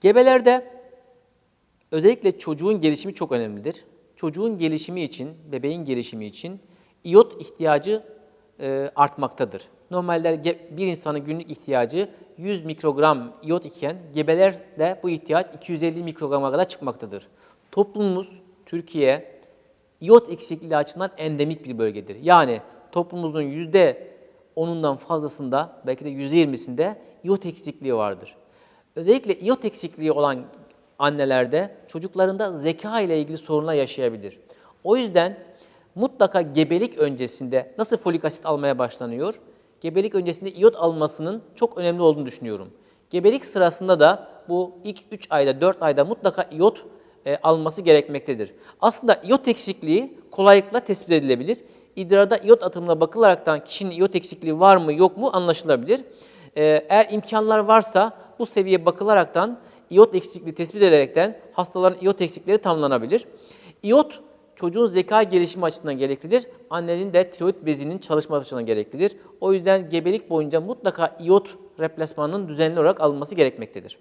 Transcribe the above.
Gebelerde özellikle çocuğun gelişimi çok önemlidir. Çocuğun gelişimi için, bebeğin gelişimi için iyot ihtiyacı e, artmaktadır. Normalde bir insanın günlük ihtiyacı 100 mikrogram iyot iken gebelerde bu ihtiyaç 250 mikrograma kadar çıkmaktadır. Toplumumuz Türkiye iyot eksikliği açısından endemik bir bölgedir. Yani toplumumuzun yüzde onundan fazlasında belki de yüzde yirmisinde iyot eksikliği vardır. Özellikle iyot eksikliği olan annelerde çocuklarında zeka ile ilgili sorunlar yaşayabilir. O yüzden mutlaka gebelik öncesinde nasıl folik asit almaya başlanıyor? Gebelik öncesinde iyot almasının çok önemli olduğunu düşünüyorum. Gebelik sırasında da bu ilk 3 ayda 4 ayda mutlaka iyot e, alması gerekmektedir. Aslında iyot eksikliği kolaylıkla tespit edilebilir. İdrarda iyot atımına bakılaraktan kişinin iyot eksikliği var mı yok mu anlaşılabilir. E, eğer imkanlar varsa bu seviyeye bakılaraktan iyot eksikliği tespit ederekten hastaların iyot eksikleri tamamlanabilir. İyot çocuğun zeka gelişimi açısından gereklidir. Annenin de tiroid bezinin çalışması açısından gereklidir. O yüzden gebelik boyunca mutlaka iyot replasmanının düzenli olarak alınması gerekmektedir.